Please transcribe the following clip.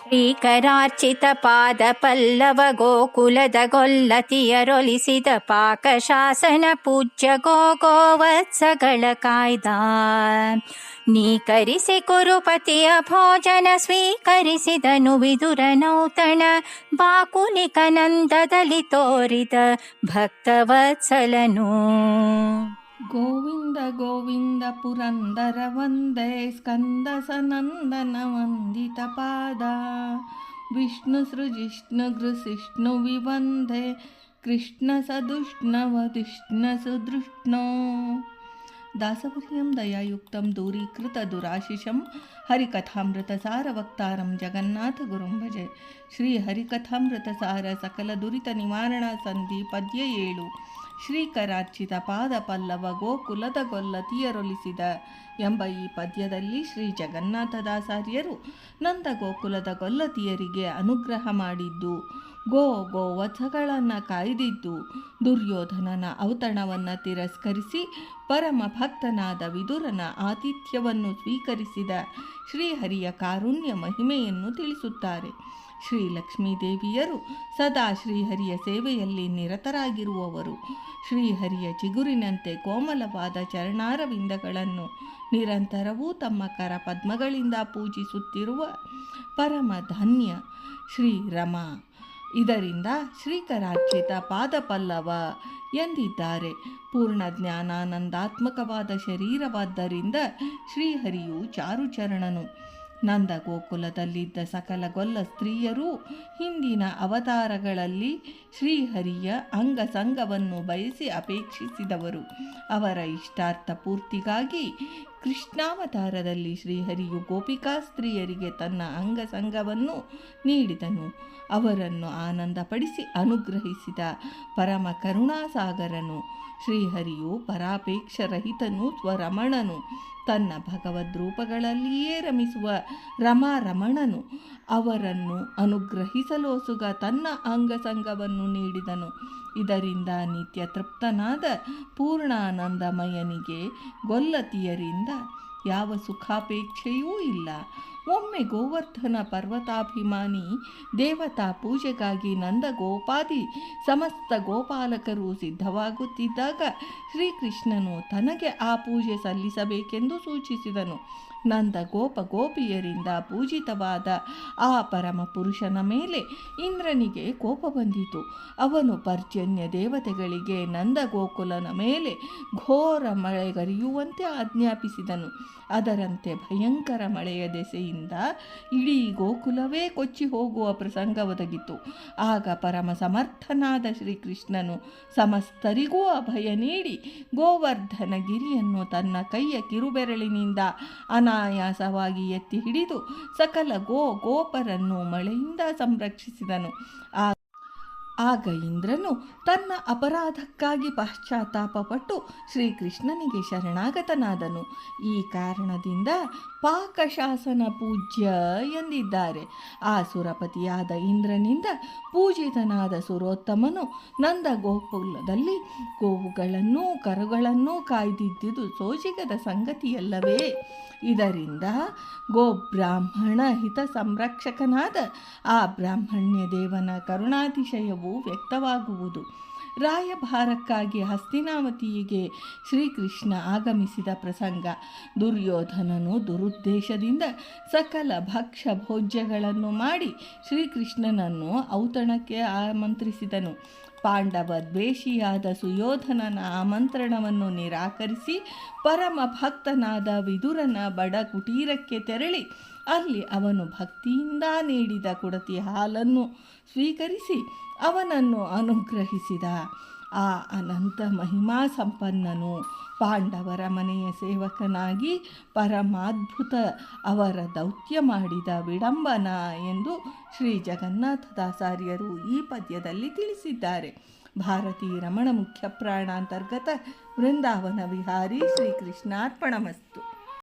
ಶ್ರೀಕರಾರ್ಚಿತ ಪಾದ ಪಲ್ಲವ ಗೋಕುಲದ ಗೊಲ್ಲತಿಯರೊಲಿಸಿದ ಪಾಕಶಾಸನ ಪೂಜ್ಯ ಗೋಗೋವತ್ಸಗಳ ಕಾಯ್ದ. ನೀಕರಿಸಿ ಕುರುಪತಿಯ ಭೋಜನ ಸ್ವೀಕರಿಸಿದನು ವಿದುರ ನೌತಣ ಬಾಕುಲಿಕನಂದದಲ್ಲಿ ತೋರಿದ ಭಕ್ತವತ್ಸಲನು. गोविन्द गोविन्द पुरन्दर वन्दे स्कन्दसनन्दनवन्दितपादा विष्णुसृजिष्णुगृसिष्णु विवन्दे कृष्णसदुष्णवधिष्णसुदृष्णो दासवर्यं दयायुक्तं दूरीकृतदुराशिषं हरिकथामृतसारवक्तारं जगन्नाथगुरुं भजे श्रीहरिकथामृतसार सकलदुरितनिवारणा सन्धिपद्य एळु ಶ್ರೀಕರಾರ್ಚಿತ ಪಾದ ಪಲ್ಲವ ಗೋಕುಲದ ಗೊಲ್ಲತಿಯರೊಲಿಸಿದ ಎಂಬ ಈ ಪದ್ಯದಲ್ಲಿ ಶ್ರೀ ಜಗನ್ನಾಥದಾಸಾರ್ಯರು ನಂದ ಗೋಕುಲದ ಗೊಲ್ಲತಿಯರಿಗೆ ಅನುಗ್ರಹ ಮಾಡಿದ್ದು, ಗೋ ಗೋ ಗೋವತ್ಸಗಳನ್ನು ಕಾಯ್ದಿದ್ದು, ದುರ್ಯೋಧನನ ಔತಣವನ್ನು ತಿರಸ್ಕರಿಸಿ ಪರಮ ಭಕ್ತನಾದ ವಿದುರನ ಆತಿಥ್ಯವನ್ನು ಸ್ವೀಕರಿಸಿದ ಶ್ರೀಹರಿಯ ಕಾರುಣ್ಯ ಮಹಿಮೆಯನ್ನು ತಿಳಿಸುತ್ತಾರೆ. ಶ್ರೀ ಲಕ್ಷ್ಮೀದೇವಿಯರು ಸದಾ ಶ್ರೀಹರಿಯ ಸೇವೆಯಲ್ಲಿ ನಿರತರಾಗಿರುವವರು. ಶ್ರೀಹರಿಯ ಚಿಗುರಿನಂತೆ ಕೋಮಲವಾದ ಚರಣಾರವಿಂದಗಳನ್ನು ನಿರಂತರವೂ ತಮ್ಮ ಕರ ಪದ್ಮಗಳಿಂದ ಪೂಜಿಸುತ್ತಿರುವ ಪರಮ ಧನ್ಯ ಶ್ರೀರಮ. ಇದರಿಂದ ಶ್ರೀಕರಾರ್ಚಿತ ಪಾದಪಲ್ಲವ ಎಂದಿದ್ದಾರೆ. ಪೂರ್ಣ ಜ್ಞಾನಾನಂದಾತ್ಮಕವಾದ ಶರೀರವಾದ್ದರಿಂದ ಶ್ರೀಹರಿಯು ಚಾರುಚರಣನು. ನಂದ ಗೋಕುಲದಲ್ಲಿದ್ದ ಸಕಲ ಗೊಲ್ಲ ಸ್ತ್ರೀಯರೂ ಹಿಂದಿನ ಅವತಾರಗಳಲ್ಲಿ ಶ್ರೀಹರಿಯ ಅಂಗಸಂಗವನ್ನು ಬಯಸಿ ಅಪೇಕ್ಷಿಸಿದವರು. ಅವರ ಇಷ್ಟಾರ್ಥ ಪೂರ್ತಿಗಾಗಿ ಕೃಷ್ಣಾವತಾರದಲ್ಲಿ ಶ್ರೀಹರಿಯು ಗೋಪಿಕಾ ಸ್ತ್ರೀಯರಿಗೆ ತನ್ನ ಅಂಗಸಂಗವನ್ನು ನೀಡಿದನು. ಅವರನ್ನು ಆನಂದಪಡಿಸಿ ಅನುಗ್ರಹಿಸಿದ ಪರಮ ಕರುಣಾಸಾಗರನು. ಶ್ರೀಹರಿಯು ಪರಾಪೇಕ್ಷರಹಿತನು, ಸ್ವರಮಣನು. ತನ್ನ ಭಗವದ್ರೂಪಗಳಲ್ಲಿಯೇ ರಮಿಸುವ ರಮಾರಮಣನು. ಅವರನ್ನು ಅನುಗ್ರಹಿಸಲೋಸುಗ ತನ್ನ ಅಂಗಸಂಗವನ್ನು ನೀಡಿದನು. ಇದರಿಂದ ನಿತ್ಯ ತೃಪ್ತನಾದ ಪೂರ್ಣಾನಂದಮಯನಿಗೆ ಗೊಲ್ಲತಿಯರಿಂದ ಯಾವ ಸುಖಾಪೇಕ್ಷೆಯೂ ಇಲ್ಲ. ಒಮ್ಮೆ ಗೋವರ್ಧನ ಪರ್ವತಾಭಿಮಾನಿ ದೇವತಾ ಪೂಜೆಗಾಗಿ ನಂದ ಗೋಪಾದಿ ಸಮಸ್ತ ಗೋಪಾಲಕರು ಸಿದ್ಧವಾಗುತ್ತಿದ್ದಾಗ ಶ್ರೀಕೃಷ್ಣನು ತನಗೆ ಆ ಪೂಜೆ ಸಲ್ಲಿಸಬೇಕೆಂದು ಸೂಚಿಸಿದನು. ನಂದ ಗೋಪ ಗೋಪಿಯರಿಂದ ಪೂಜಿತವಾದ ಆ ಪರಮ ಪುರುಷನ ಮೇಲೆ ಇಂದ್ರನಿಗೆ ಕೋಪ ಬಂದಿತು. ಅವನು ಪರ್ಜನ್ಯ ದೇವತೆಗಳಿಗೆ ನಂದ ಗೋಕುಲನ ಮೇಲೆ ಘೋರ ಮಳೆಗರಿಯುವಂತೆ ಆಜ್ಞಾಪಿಸಿದನು. ಅದರಂತೆ ಭಯಂಕರ ಮಳೆಯ ದೆಸೆಯಿಂದ ಇಡೀ ಗೋಕುಲವೇ ಕೊಚ್ಚಿ ಹೋಗುವ ಪ್ರಸಂಗ ಒದಗಿತು. ಆಗ ಪರಮ ಸಮರ್ಥನಾದ ಶ್ರೀಕೃಷ್ಣನು ಸಮಸ್ತರಿಗೂ ಅಭಯ ನೀಡಿ ಗೋವರ್ಧನ ಗಿರಿಯನ್ನು ತನ್ನ ಕೈಯ ಕಿರುಬೆರಳಿನಿಂದ ಅನಾಯಾಸವಾಗಿ ಎತ್ತಿ ಹಿಡಿದು ಸಕಲ ಗೋ ಗೋಪರನ್ನು ಮಳೆಯಿಂದ ಸಂರಕ್ಷಿಸಿದನು. ಆ ಆಗ ಇಂದ್ರನು ತನ್ನ ಅಪರಾಧಕ್ಕಾಗಿ ಪಶ್ಚಾತ್ತಾಪಪಟ್ಟು ಶ್ರೀಕೃಷ್ಣನಿಗೆ ಶರಣಾಗತನಾದನು. ಈ ಕಾರಣದಿಂದ ಪಾಕಶಾಸನ ಪೂಜ್ಯ ಎಂದಿದ್ದಾರೆ. ಆ ಸುರಪತಿಯಾದ ಇಂದ್ರನಿಂದ ಪೂಜಿತನಾದ ಸುರೋತ್ತಮನು ನಂದ ಗೋಕುಲದಲ್ಲಿ ಗೋವುಗಳನ್ನು ಕರುಗಳನ್ನು ಕಾಯ್ದಿದ್ದುದು ಸೋಜಿಗದ ಸಂಗತಿಯಲ್ಲವೇ? ಇದರಿಂದ ಗೋಬ್ರಾಹ್ಮಣ ಹಿತ ಸಂರಕ್ಷಕನಾದ ಆ ಬ್ರಾಹ್ಮಣ್ಯ ದೇವನ ಕರುಣಾತಿಶಯವು ವ್ಯಕ್ತವಾಗುವುದು. ರಾಯಭಾರಕ್ಕಾಗಿ ಹಸ್ತಿನಾವತಿಗೆ ಶ್ರೀಕೃಷ್ಣ ಆಗಮಿಸಿದ ಪ್ರಸಂಗ. ದುರ್ಯೋಧನನು ದುರುದ್ದೇಶದಿಂದ ಸಕಲ ಭಕ್ಷ ಭೋಜ್ಯಗಳನ್ನು ಮಾಡಿ ಶ್ರೀಕೃಷ್ಣನನ್ನು ಔತಣಕ್ಕೆ ಆಮಂತ್ರಿಸಿದನು. ಪಾಂಡವ ದ್ವೇಷಿಯಾದ ಸುಯೋಧನನ ಆಮಂತ್ರಣವನ್ನು ನಿರಾಕರಿಸಿ ಪರಮ ಭಕ್ತನಾದ ವಿದುರನ ಬಡ ಕುಟೀರಕ್ಕೆ ತೆರಳಿ ಅಲ್ಲಿ ಅವನು ಭಕ್ತಿಯಿಂದ ನೀಡಿದ ಕುಡತಿ ಹಾಲನ್ನು ಸ್ವೀಕರಿಸಿ ಅವನನ್ನು ಅನುಗ್ರಹಿಸಿದ. ಆ ಅನಂತ ಮಹಿಮಾ ಸಂಪನ್ನನು. ಪಾಂಡವರ ಮನೆಯ ಸೇವಕನಾಗಿ ಪರಮಾದ್ಭುತ ಅವರ ದೌತ್ಯ ಮಾಡಿದ ವಿಡಂಬನ ಎಂದು ಶ್ರೀ ಜಗನ್ನಾಥದಾಸಾರ್ಯರು ಈ ಪದ್ಯದಲ್ಲಿ ತಿಳಿಸಿದ್ದಾರೆ. ಭಾರತೀ ರಮಣ ಮುಖ್ಯ ಪ್ರಾಣಾಂತರ್ಗತ ವೃಂದಾವನ ವಿಹಾರಿ ಶ್ರೀಕೃಷ್ಣಾರ್ಪಣಮಸ್ತು.